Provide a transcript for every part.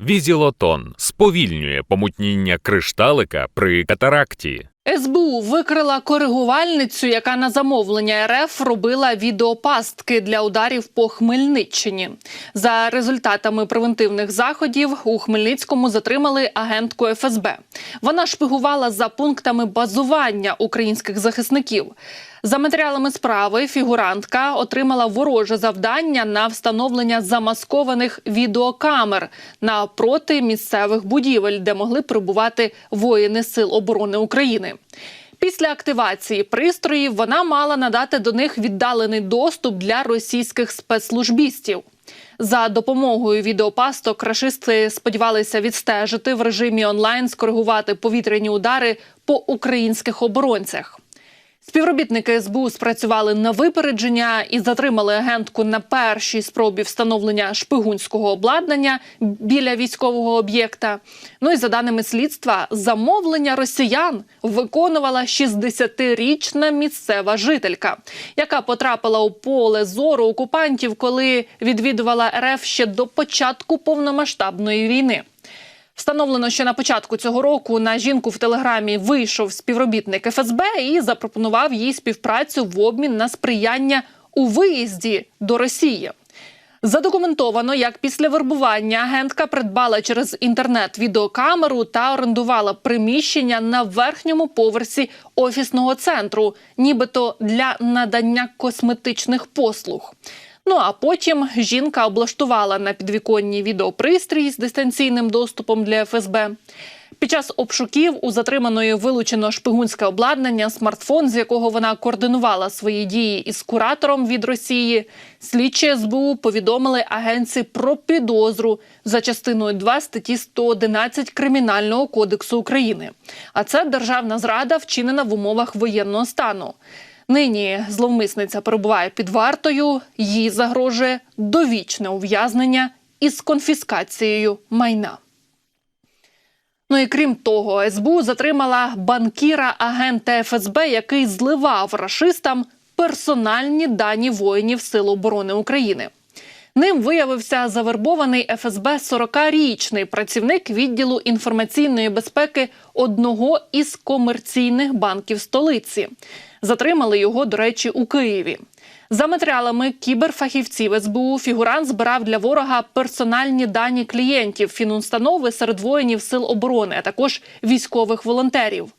Візілотон сповільнює помутніння кришталика при катаракті. СБУ викрила коригувальницю, яка на замовлення РФ робила відеопастки для ударів по Хмельниччині. За результатами превентивних заходів у Хмельницькому затримали агентку ФСБ. Вона шпигувала за пунктами базування українських захисників. За матеріалами справи фігурантка отримала вороже завдання на встановлення замаскованих відеокамер напроти місцевих будівель, де могли перебувати воїни Сил оборони України. Після активації пристроїв вона мала надати до них віддалений доступ для російських спецслужбістів. За допомогою відеопасток рашисти сподівалися відстежити в режимі онлайн, скоригувати повітряні удари по українських оборонцях. Співробітники СБУ спрацювали на випередження і затримали агентку на першій спробі встановлення шпигунського обладнання біля військового об'єкта. Ну і за даними слідства, замовлення росіян виконувала 60-річна місцева жителька, яка потрапила у поле зору окупантів, коли відвідувала РФ ще до початку повномасштабної війни. Встановлено, що на початку цього року на жінку в телеграмі вийшов співробітник ФСБ і запропонував їй співпрацю в обмін на сприяння у виїзді до Росії. Задокументовано, як після вербування агентка придбала через інтернет відеокамеру та орендувала приміщення на верхньому поверсі офісного центру, нібито для надання косметичних послуг. Ну а потім жінка облаштувала на підвіконні відеопристрій з дистанційним доступом для ФСБ. Під час обшуків у затриманої вилучено шпигунське обладнання, смартфон, з якого вона координувала свої дії із куратором від Росії. Слідчі СБУ повідомили агенці про підозру за частиною 2 статті 111 Кримінального кодексу України. А це державна зрада, вчинена в умовах воєнного стану. Нині зловмисниця перебуває під вартою. Їй загрожує довічне ув'язнення із конфіскацією майна. Ну і крім того, СБУ затримала банкіра агента ФСБ, який зливав рашистам персональні дані воїнів Сил оборони України. Ним виявився завербований ФСБ 40-річний працівник відділу інформаційної безпеки одного із комерційних банків столиці. Затримали його, до речі, у Києві. За матеріалами кіберфахівців СБУ фігурант збирав для ворога персональні дані клієнтів фінустанови серед воїнів сил оборони, а також військових волонтерів.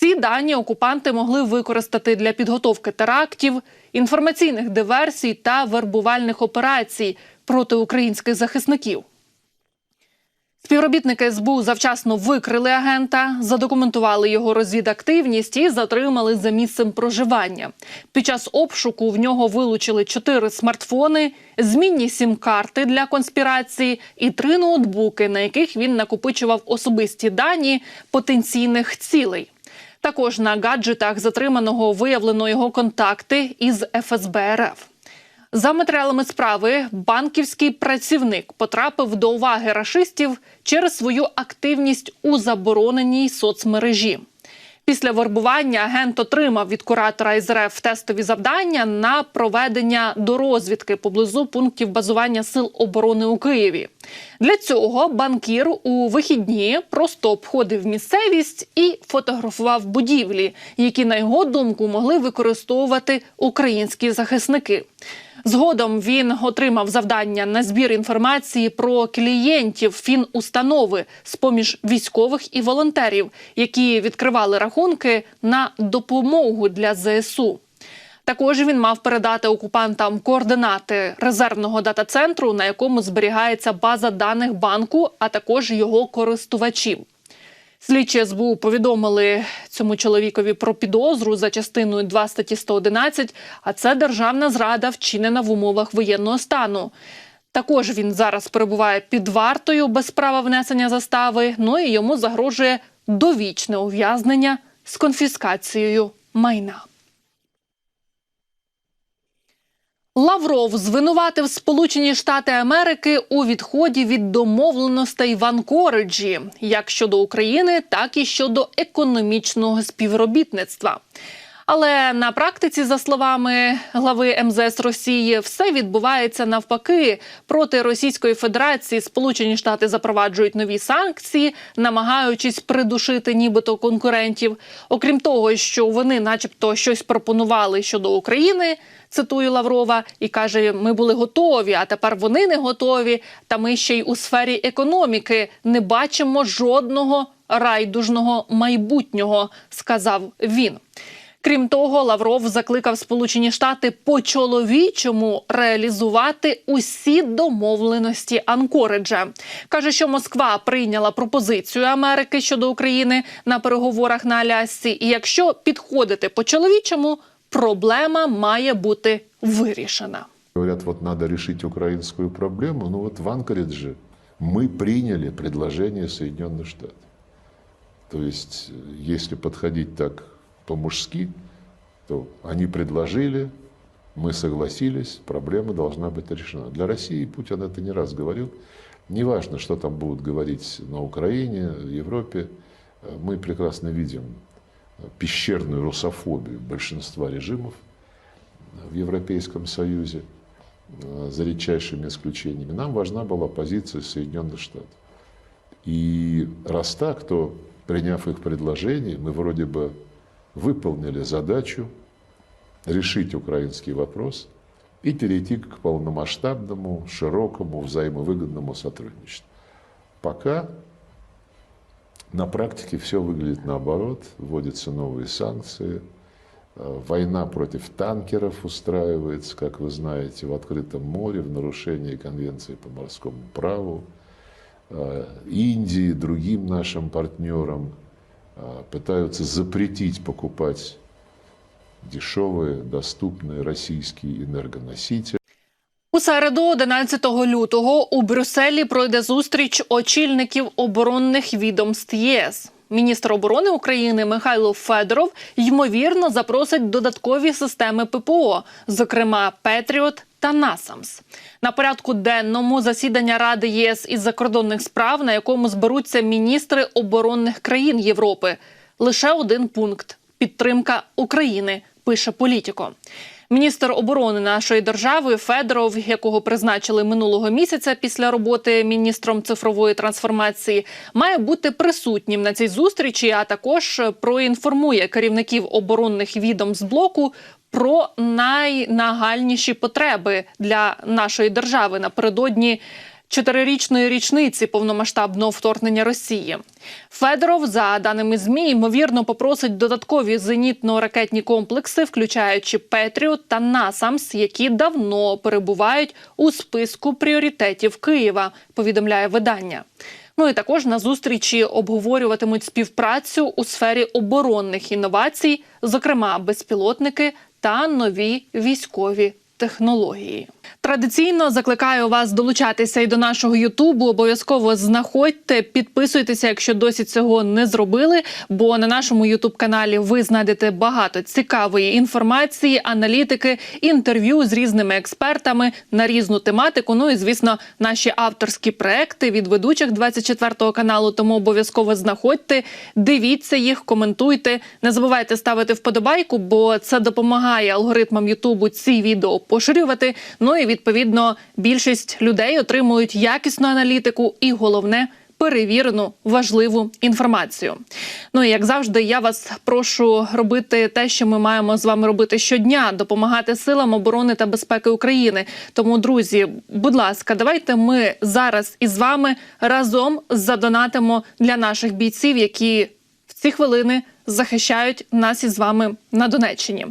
Ці дані окупанти могли використати для підготовки терактів, інформаційних диверсій та вербувальних операцій проти українських захисників. Співробітники СБУ завчасно викрили агента, задокументували його розвідактивність і затримали за місцем проживання. Під час обшуку в нього вилучили чотири смартфони, змінні сім-карти для конспірації і три ноутбуки, на яких він накопичував особисті дані потенційних цілей. Також на гаджетах затриманого виявлено його контакти із ФСБ РФ. За матеріалами справи, банківський працівник потрапив до уваги рашистів через свою активність у забороненій соцмережі. Після вербування агент отримав від куратора із РФ тестові завдання на проведення дорозвідки поблизу пунктів базування сил оборони у Києві. Для цього банкір у вихідні просто обходив місцевість і фотографував будівлі, які на його думку могли використовувати українські захисники. Згодом він отримав завдання на збір інформації про клієнтів фінустанови з поміж військових і волонтерів, які відкривали рахунки на допомогу для ЗСУ. Також він мав передати окупантам координати резервного дата-центру, на якому зберігається база даних банку, а також його користувачів. Слідчі СБУ повідомили цьому чоловікові про підозру за частиною 2 статті 111, а це державна зрада, вчинена в умовах воєнного стану. Також він зараз перебуває під вартою без права внесення застави. Ну і йому загрожує довічне ув'язнення з конфіскацією майна. Лавров звинуватив Сполучені Штати Америки у відході від домовленостей в Анкориджі, як щодо України, так і щодо економічного співробітництва. Але на практиці, за словами глави МЗС Росії, все відбувається навпаки. Проти Російської Федерації Сполучені Штати запроваджують нові санкції, намагаючись придушити нібито конкурентів. Окрім того, що вони, начебто, щось пропонували щодо України. Цитую Лаврова і каже: ми були готові, а тепер вони не готові. Та ми ще й у сфері економіки не бачимо жодного райдужного майбутнього, сказав він. Крім того, Лавров закликав Сполучені Штати по-чоловічому реалізувати усі домовленості Анкориджа. каже, що Москва прийняла пропозицію Америки щодо України на переговорах на Алясці. І якщо підходити по-чоловічому, проблема має бути вирішена. Говорят, вот надо решить украинскую проблему. Ну вот в Анкоридже мы приняли предложение Соединенных Штатов. То есть, э, если подходить так по-мужски, то они предложили, мы согласились, проблема должна быть решена. Для России Путин это не раз говорил. Неважно, что там будут говорить на Украине, в Европе, мы прекрасно видим пещерную русофобию большинства режимов в Европейском Союзе, э, за редчайшими исключениями. Нам важна была позиция Соединенных Штатов. И раз так, то, приняв их предложение, мы вроде бы выполнили задачу решить украинский вопрос и перейти к полномасштабному, широкому, взаимовыгодному сотрудничеству. Пока на практике все выглядит наоборот, вводятся новые санкции, э, война против танкеров устраивается, как вы знаете, в открытом море, в нарушении Конвенции по морскому праву. Э, Индии, другим нашим партнерам пытаются запретить покупать дешевые, доступные российские энергоносители. У середу, 11 лютого, у Брюсселі пройде зустріч очільників оборонних відомств ЄС. Міністр оборони України Михайло Федоров ймовірно запросить додаткові системи ППО, зокрема Петріот та Насамс. На порядку денному засідання Ради ЄС із закордонних справ, на якому зберуться міністри оборонних країн Європи. Лише один пункт підтримка України. Пише політико. Міністр оборони нашої держави Федоров, якого призначили минулого місяця після роботи міністром цифрової трансформації, має бути присутнім на цій зустрічі, а також проінформує керівників оборонних відомств блоку про найнагальніші потреби для нашої держави напередодні чотирирічної річниці повномасштабного вторгнення Росії. Федоров, за даними змі, ймовірно попросить додаткові зенітно-ракетні комплекси, включаючи Петріот та Насамс, які давно перебувають у списку пріоритетів Києва. Повідомляє видання. Ну і також на зустрічі обговорюватимуть співпрацю у сфері оборонних інновацій, зокрема безпілотники та нові військові технології. Традиційно закликаю вас долучатися і до нашого Ютубу. Обов'язково знаходьте, підписуйтеся, якщо досі цього не зробили. Бо на нашому Ютуб каналі ви знайдете багато цікавої інформації, аналітики, інтерв'ю з різними експертами на різну тематику. Ну і звісно, наші авторські проекти від ведучих 24 каналу. Тому обов'язково знаходьте, дивіться їх, коментуйте. Не забувайте ставити вподобайку, бо це допомагає алгоритмам Ютубу ці відео поширювати. Ну і відповідно більшість людей отримують якісну аналітику і головне. Перевірену важливу інформацію. Ну і як завжди, я вас прошу робити те, що ми маємо з вами робити щодня, допомагати силам оборони та безпеки України. Тому, друзі, будь ласка, давайте ми зараз із вами разом задонатимо для наших бійців, які в ці хвилини захищають нас із вами на Донеччині.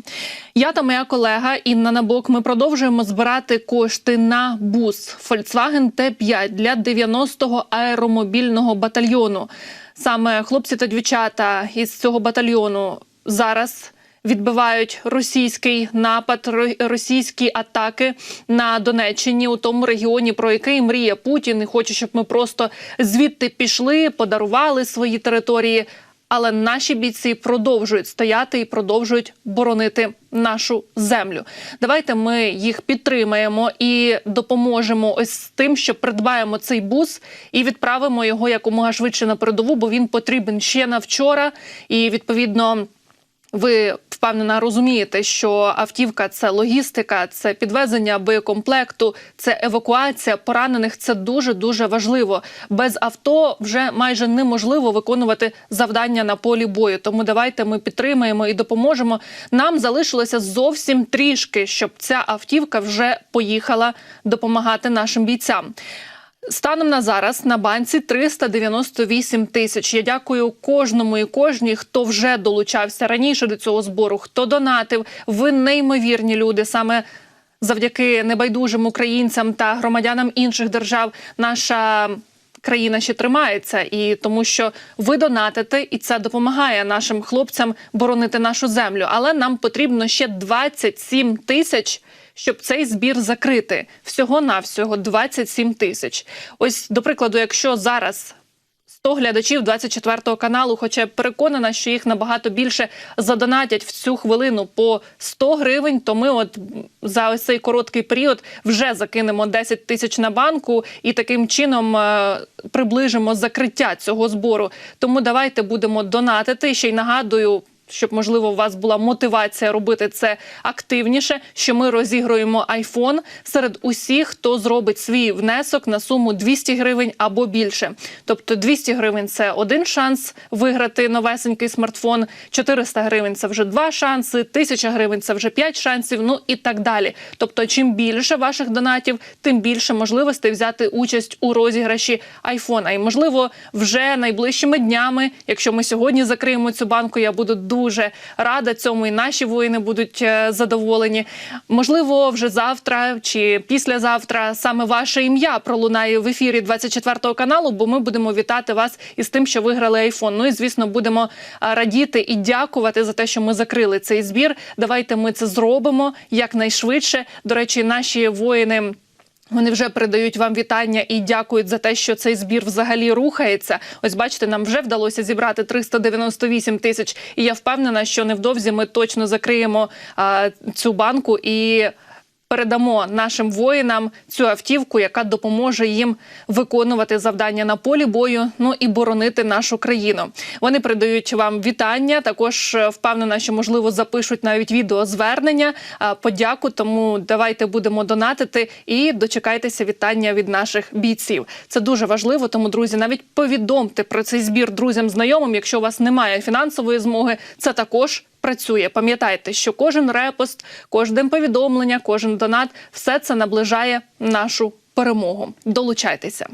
Я та моя колега Інна Набок. Ми продовжуємо збирати кошти на бус Volkswagen Т5 для 90-го аеромобільного батальйону. Саме хлопці та дівчата із цього батальйону зараз. Відбивають російський напад, російські атаки на Донеччині у тому регіоні, про який мріє Путін і хоче, щоб ми просто звідти пішли, подарували свої території. Але наші бійці продовжують стояти і продовжують боронити нашу землю. Давайте ми їх підтримаємо і допоможемо ось з тим, що придбаємо цей бус і відправимо його якомога швидше на передову, бо він потрібен ще на вчора. І відповідно ви впевнена, розумієте, що автівка це логістика, це підвезення боєкомплекту, це евакуація поранених. Це дуже дуже важливо. Без авто вже майже неможливо виконувати завдання на полі бою. Тому давайте ми підтримаємо і допоможемо. Нам залишилося зовсім трішки, щоб ця автівка вже поїхала допомагати нашим бійцям. Станом на зараз на банці 398 тисяч. Я дякую кожному і кожній, хто вже долучався раніше до цього збору, хто донатив. Ви неймовірні люди. Саме завдяки небайдужим українцям та громадянам інших держав наша. Країна ще тримається, і тому що ви донатите, і це допомагає нашим хлопцям боронити нашу землю. Але нам потрібно ще 27 тисяч, щоб цей збір закрити. Всього навсього 27 тисяч. Ось до прикладу, якщо зараз 100 глядачів 24 каналу, хоча переконана, що їх набагато більше задонатять в цю хвилину по 100 гривень, то ми от за ось цей короткий період вже закинемо 10 тисяч на банку і таким чином е, приближимо закриття цього збору. Тому давайте будемо донатити. Ще й нагадую. Щоб можливо у вас була мотивація робити це активніше. Що ми розігруємо iPhone серед усіх, хто зробить свій внесок на суму 200 гривень або більше. Тобто 200 гривень це один шанс виграти новесенький смартфон, 400 гривень це вже два шанси, 1000 гривень це вже п'ять шансів. Ну і так далі. Тобто, чим більше ваших донатів, тим більше можливостей взяти участь у розіграші айфона. І можливо, вже найближчими днями, якщо ми сьогодні закриємо цю банку, я буду дуже рада цьому, і наші воїни будуть е, задоволені. Можливо, вже завтра чи післязавтра саме ваше ім'я пролунає в ефірі 24 каналу, бо ми будемо вітати вас із тим, що виграли айфон. Ну і звісно, будемо радіти і дякувати за те, що ми закрили цей збір. Давайте ми це зробимо якнайшвидше. До речі, наші воїни. Вони вже передають вам вітання і дякують за те, що цей збір взагалі рухається. Ось бачите, нам вже вдалося зібрати 398 тисяч. І я впевнена, що невдовзі ми точно закриємо а, цю банку і. Передамо нашим воїнам цю автівку, яка допоможе їм виконувати завдання на полі бою, ну і боронити нашу країну. Вони передають вам вітання. Також е, впевнена, що можливо запишуть навіть відеозвернення, е, подяку. Тому давайте будемо донатити і дочекайтеся вітання від наших бійців. Це дуже важливо. Тому, друзі, навіть повідомте про цей збір друзям, знайомим. Якщо у вас немає фінансової змоги, це також працює. Пам'ятайте, що кожен репост, кожне повідомлення, кожен донат все це наближає нашу перемогу. Долучайтеся.